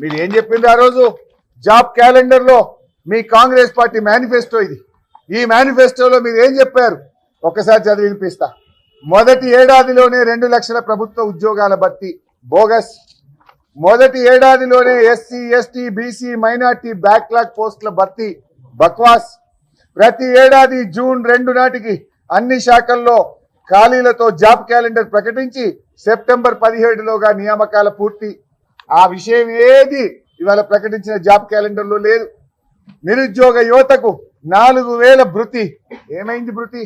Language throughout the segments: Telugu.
మీరు ఏం చెప్పింది ఆ రోజు? జాబ్ క్యాలెండర్లో మీ కాంగ్రెస్ పార్టీ మేనిఫెస్టో ఇది. ఈ మేనిఫెస్టోలో మీరు ఏం చెప్పారు? ఒకసారి చదివి వినిపిస్తా. మొదటి ఏడాదిలోనే రెండు లక్షల ప్రభుత్వ ఉద్యోగాల భర్తీ. బోగస్. మొదటి ఏడాదిలోనే SC ST BC minority backlog పోస్టుల భర్తీ. బక్వాస్. ప్రతి ఏడాది జూన్ రెండు నాటికి అన్ని శాఖల్లో ఖాళీలతో జాబ్ క్యాలెండర్ ప్రకటించి సెప్టెంబర్ పదిహేడులోగా నియామకాల పూర్తి. ఆ విషయం ఏది? ఇవాళ ప్రకటించిన జాబ్ క్యాలెండర్లో లేదు. నిరుద్యోగ యువతకు నాలుగు వేల భృతి. ఏమైంది భృతి?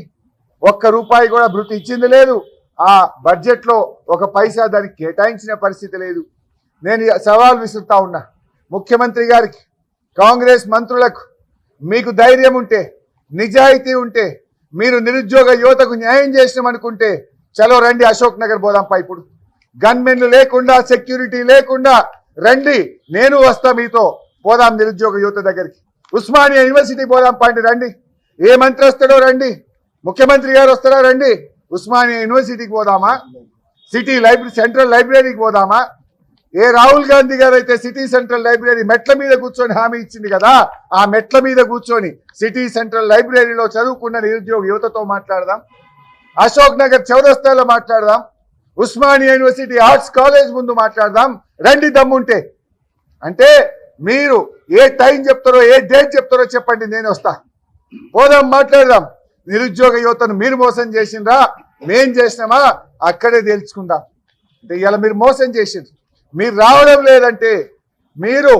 ఒక్క రూపాయి కూడా భృతి ఇచ్చింది లేదు. ఆ బడ్జెట్లో ఒక పైసా దానికి కేటాయించిన పరిస్థితి లేదు. నేను సవాల్ విసురుతా ఉన్నా. ముఖ్యమంత్రి గారికి కాంగ్రెస్ మంత్రులకు మీకు ధైర్యం ఉంటే నిజాయితీ ఉంటే మీరు నిరుద్యోగ యువతకు న్యాయం చేసినామనుకుంటే చలో రండి అశోక్ నగర్ పోదాంపా ఇప్పుడు. గన్మెన్లు లేకుండా సెక్యూరిటీ లేకుండా రండి నేను వస్తా మీతో. పోదాం నిరుద్యోగ యువత దగ్గరికి. ఉస్మానియా యూనివర్సిటీ పోదాం పాయింట్ రండి. ఏ మంత్రి వస్తాడో రండి. ముఖ్యమంత్రి గారు వస్తారా రండి. ఉస్మానియా యూనివర్సిటీకి పోదామా? సిటీ లైబ్రరీ సెంట్రల్ లైబ్రరీకి పోదామా? ఏ రాహుల్ గాంధీ గారు అయితే సిటీ సెంట్రల్ లైబ్రరీ మెట్ల మీద కూర్చొని హామీ ఇచ్చింది కదా ఆ మెట్ల మీద కూర్చొని సిటీ సెంట్రల్ లైబ్రరీలో చదువుకున్న నిరుద్యోగ యువతతో మాట్లాడదాం. అశోక్ నగర్ చౌరస్తాలో మాట్లాడదాం. ఉస్మానియా యూనివర్సిటీ ఆర్ట్స్ కాలేజ్ ముందు మాట్లాడదాం. రండి దమ్ముంటే. అంటే మీరు ఏ టైం చెప్తారో ఏ డేట్ చెప్తారో చెప్పండి నేను వస్తా. పోదాం మాట్లాడదాం. నిరుద్యోగ యువతను మీరు మోసం చేసిండ్రా? మేం చేసినామా? అక్కడే తేల్చుకుందాం. అంటే ఇలా మీరు మోసం చేసిండ్రు. మీరు రావడం లేదంటే మీరు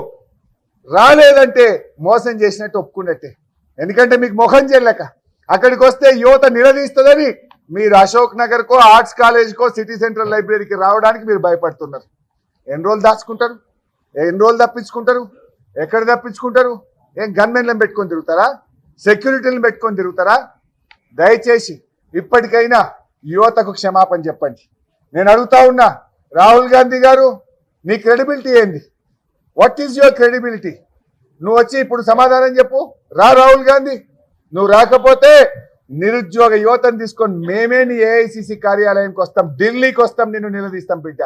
రాలేదంటే మోసం చేసినట్టు ఒప్పుకున్నట్టే. ఎందుకంటే మీకు ముఖం చేయలేక. అక్కడికి వస్తే యువత నిలదీస్తుందని మీరు అశోక్ నగర్కో ఆర్ట్స్ కాలేజ్కో సిటీ సెంట్రల్ లైబ్రరీకి రావడానికి మీరు భయపడుతున్నారు. ఎన్ని రోజులు దాచుకుంటారు? ఎన్ని రోజులు తప్పించుకుంటారు? ఎక్కడ తప్పించుకుంటారు? ఏం గన్మెన్లను పెట్టుకొని తిరుగుతారా? సెక్యూరిటీలను పెట్టుకొని తిరుగుతారా? దయచేసి ఇప్పటికైనా యువతకు క్షమాపణ చెప్పండి. నేను అడుగుతా ఉన్నా రాహుల్ గాంధీ గారు నీ క్రెడిబిలిటీ ఏంది? వాట్ ఈజ్ యువర్ క్రెడిబిలిటీ నువ్వు వచ్చి ఇప్పుడు సమాధానం చెప్పు. రా రాహుల్ గాంధీ. నువ్వు రాకపోతే నిరుద్యోగ యువతను తీసుకొని మేమే నీ ఏఐసిసి కార్యాలయానికి వస్తాం ఢిల్లీకి వస్తాం నిన్ను నిలదీస్తాం బిడ్డ.